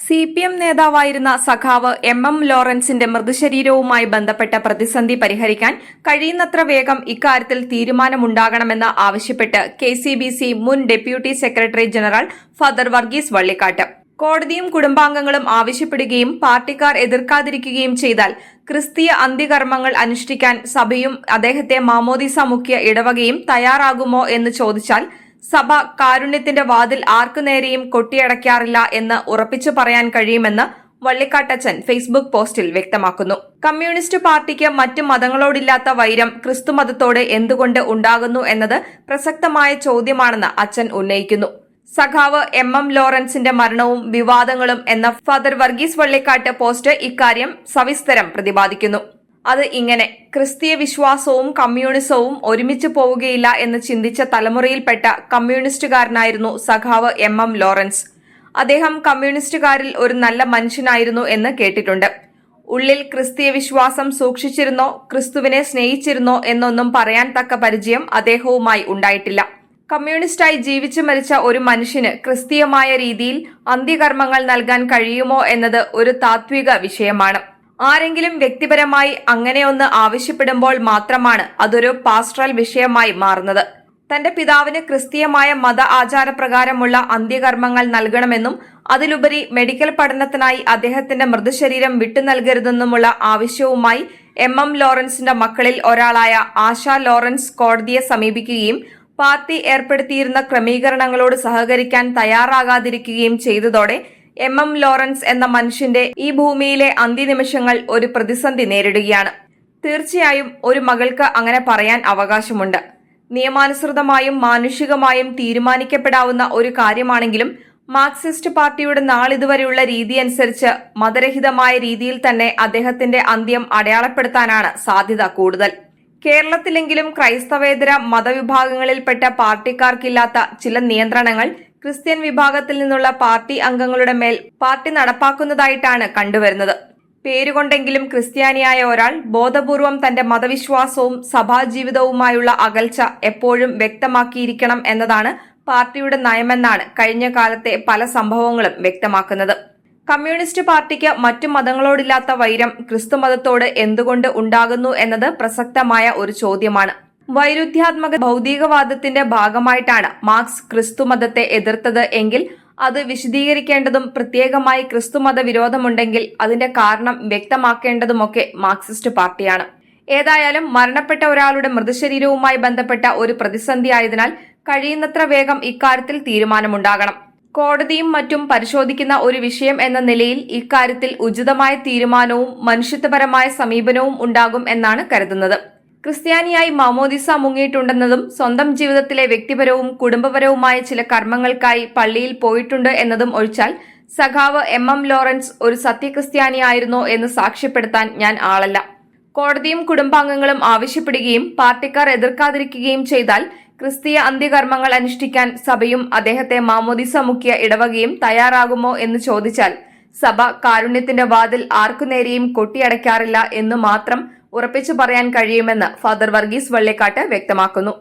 C P M നേതാവായിരുന്ന സഖാവ് M M ലോറൻസിന്റെ മൃതശരീരവുമായി ബന്ധപ്പെട്ട പ്രതിസന്ധി പരിഹരിക്കാൻ കഴിയുന്നത്ര വേഗം ഇക്കാര്യത്തിൽ തീരുമാനമുണ്ടാകണമെന്ന് ആവശ്യപ്പെട്ട് കെ സി ബി സി മുൻ deputy secretary general father Varghese Vallikkatt. കോടതിയും കുടുംബാംഗങ്ങളും ആവശ്യപ്പെടുകയും പാർട്ടിക്കാർ എതിർക്കാതിരിക്കുകയും ചെയ്താൽ ക്രിസ്തീയ അന്ത്യകർമ്മങ്ങൾ അനുഷ്ഠിക്കാൻ സഭയും അദ്ദേഹത്തെ മാമോദിസ മുഖ്യ ഇടവകയും തയ്യാറാകുമോ എന്ന് ചോദിച്ചാൽ സഭ കാരുണ്യത്തിന്റെ വാതിൽ ആർക്കു നേരെയും കൊട്ടിയടയ്ക്കാറില്ല എന്ന് ഉറപ്പിച്ചു പറയാൻ കഴിയുമെന്ന് വള്ളിക്കാട്ടച്ചൻ ഫേസ്ബുക്ക് പോസ്റ്റിൽ വ്യക്തമാക്കുന്നു. കമ്മ്യൂണിസ്റ്റ് പാർട്ടിക്ക് മറ്റു മതങ്ങളോടില്ലാത്ത വൈരം ക്രിസ്തുമതത്തോട് എന്തുകൊണ്ട് ഉണ്ടാകുന്നു എന്നത് പ്രസക്തമായ ചോദ്യമാണെന്ന് അച്ഛൻ ഉന്നയിക്കുന്നു. സഖാവ് എം എം ലോറൻസിന്റെ മരണവും വിവാദങ്ങളും എന്ന ഫാദർ വർഗീസ് വള്ളിക്കാട്ട് പോസ്റ്റ് ഇക്കാര്യം സവിസ്തരം പ്രതിപാദിക്കുന്നു. അത് ഇങ്ങനെ. ക്രിസ്തീയ വിശ്വാസവും കമ്മ്യൂണിസവും ഒരുമിച്ച് പോവുകയില്ല എന്ന് ചിന്തിച്ച തലമുറയിൽപ്പെട്ട കമ്മ്യൂണിസ്റ്റുകാരനായിരുന്നു സഖാവ് എം എം ലോറൻസ്. അദ്ദേഹം കമ്മ്യൂണിസ്റ്റുകാരിൽ ഒരു നല്ല മനുഷ്യനായിരുന്നു എന്ന് കേട്ടിട്ടുണ്ട്. ഉള്ളിൽ ക്രിസ്തീയ വിശ്വാസം സൂക്ഷിച്ചിരുന്നോ ക്രിസ്തുവിനെ സ്നേഹിച്ചിരുന്നോ എന്നൊന്നും പറയാൻ തക്ക പരിചയം അദ്ദേഹവുമായി ഉണ്ടായിട്ടില്ല. കമ്മ്യൂണിസ്റ്റായി ജീവിച്ചു മരിച്ച ഒരു മനുഷ്യന് ക്രിസ്തീയമായ രീതിയിൽ അന്ത്യകർമ്മങ്ങൾ നൽകാൻ കഴിയുമോ എന്നത് ഒരു താത്വിക വിഷയമാണ്. ആരെങ്കിലും വ്യക്തിപരമായി അങ്ങനെയൊന്ന് ആവശ്യപ്പെടുമ്പോൾ മാത്രമാണ് അതൊരു പാസ്ട്രൽ വിഷയമായി മാറുന്നത്. തന്റെ പിതാവിന് ക്രിസ്തീയമായ മത ആചാരപ്രകാരമുള്ള അന്ത്യകർമ്മങ്ങൾ നൽകണമെന്നും അതിലുപരി മെഡിക്കൽ പഠനത്തിനായി അദ്ദേഹത്തിന്റെ മൃതശരീരം വിട്ടു നൽകരുതെന്നുമുള്ള ആവശ്യവുമായി എം എം ലോറൻസിന്റെ മക്കളിൽ ഒരാളായ ആശ ലോറൻസ് കോടതിയെ സമീപിക്കുകയും പാർട്ടി ഏർപ്പെടുത്തിയിരുന്ന ക്രമീകരണങ്ങളോട് സഹകരിക്കാൻ തയ്യാറാകാതിരിക്കുകയും ചെയ്തതോടെ എം എം ലോറൻസ് എന്ന മനുഷ്യന്റെ ഈ ഭൂമിയിലെ അന്ത്യനിമിഷങ്ങൾ ഒരു പ്രതിസന്ധി നേരിടുകയാണ്. തീർച്ചയായും ഒരു മകൾക്ക് അങ്ങനെ പറയാൻ അവകാശമുണ്ട്. നിയമാനുസൃതമായും മാനുഷികമായും തീരുമാനിക്കപ്പെടാവുന്ന ഒരു കാര്യമാണെങ്കിലും മാർക്സിസ്റ്റ് പാർട്ടിയുടെ നാളിതുവരെയുള്ള രീതി അനുസരിച്ച് മതരഹിതമായ രീതിയിൽ തന്നെ അദ്ദേഹത്തിന്റെ അന്ത്യം അടയാളപ്പെടുത്താനാണ് സാധ്യത കൂടുതൽ. കേരളത്തിലെങ്കിലും ക്രൈസ്തവേതര മതവിഭാഗങ്ങളിൽപ്പെട്ട പാർട്ടിക്കാർക്കില്ലാത്ത ചില നിയന്ത്രണങ്ങൾ ക്രിസ്ത്യൻ വിഭാഗത്തിൽ നിന്നുള്ള പാർട്ടി അംഗങ്ങളുടെ മേൽ പാർട്ടി നടപ്പാക്കുന്നതായിട്ടാണ് കണ്ടുവരുന്നത്. പേരുകൊണ്ടെങ്കിലും ക്രിസ്ത്യാനിയായ ഒരാൾ ബോധപൂർവം തന്റെ മതവിശ്വാസവും സഭാജീവിതവുമായുള്ള അകൽച്ച എപ്പോഴും വ്യക്തമാക്കിയിരിക്കണം എന്നതാണ് പാർട്ടിയുടെ നയമെന്നാണ് കഴിഞ്ഞ കാലത്തെ പല സംഭവങ്ങളും വ്യക്തമാക്കുന്നത്. കമ്മ്യൂണിസ്റ്റ് പാർട്ടിക്ക് മറ്റു മതങ്ങളോടില്ലാത്ത വൈരം ക്രിസ്തുമതത്തോട് എന്തുകൊണ്ട് ഉണ്ടാകുന്നു എന്നത് പ്രസക്തമായ ഒരു ചോദ്യമാണ്. വൈരുദ്ധ്യാത്മക ഭൗതികവാദത്തിന്റെ ഭാഗമായിട്ടാണ് മാർക്സ് ക്രിസ്തുമതത്തെ എതിർത്തത് എങ്കിൽ അത് വിശദീകരിക്കേണ്ടതും പ്രത്യേകമായി ക്രിസ്തുമത വിരോധമുണ്ടെങ്കിൽ അതിന്റെ കാരണം വ്യക്തമാക്കേണ്ടതുമൊക്കെ മാർക്സിസ്റ്റ് പാർട്ടിയാണ്. ഏതായാലും മരണപ്പെട്ട ഒരാളുടെ മൃതശരീരവുമായി ബന്ധപ്പെട്ട ഒരു പ്രതിസന്ധി ആയതിനാൽ കഴിയുന്നത്ര വേഗം ഇക്കാര്യത്തിൽ തീരുമാനമുണ്ടാകണം. കോടതിയും മറ്റും പരിശോധിക്കുന്ന ഒരു വിഷയം എന്ന നിലയിൽ ഇക്കാര്യത്തിൽ ഉചിതമായ തീരുമാനവും മനുഷ്യത്വപരമായ സമീപനവും ഉണ്ടാകും എന്നാണ് കരുതുന്നത്. ക്രിസ്ത്യാനിയായി മാമോദിസ മുങ്ങിയിട്ടുണ്ടെന്നതും സ്വന്തം ജീവിതത്തിലെ വ്യക്തിപരവും കുടുംബപരവുമായ ചില കർമ്മങ്ങൾക്കായി പള്ളിയിൽ പോയിട്ടുണ്ട് എന്നതും ഒഴിച്ചാൽ സഖാവ് എം എം ലോറൻസ് ഒരു സത്യക്രിസ്ത്യാനിയായിരുന്നോ എന്ന് സാക്ഷ്യപ്പെടുത്താൻ ഞാൻ ആളല്ല. കോടതിയും കുടുംബാംഗങ്ങളും ആവശ്യപ്പെടുകയും പാർട്ടിക്കാർ എതിർക്കാതിരിക്കുകയും ചെയ്താൽ ക്രിസ്തീയ അന്ത്യകർമ്മങ്ങൾ അനുഷ്ഠിക്കാൻ സഭയും അദ്ദേഹത്തെ മാമോദിസ മുഖ്യ ഇടവകയും തയ്യാറാകുമോ എന്ന് ചോദിച്ചാൽ സഭ കാരുണ്യത്തിന്റെ വാതിൽ ആർക്കുനേരെയും കൊട്ടിയടയ്ക്കാറില്ല എന്ന് മാത്രം ഉറപ്പിച്ചു പറയാൻ കഴിയുമെന്ന് ഫാദർ വർഗീസ് വള്ളിക്കാട്ട് വ്യക്തമാക്കുന്നു.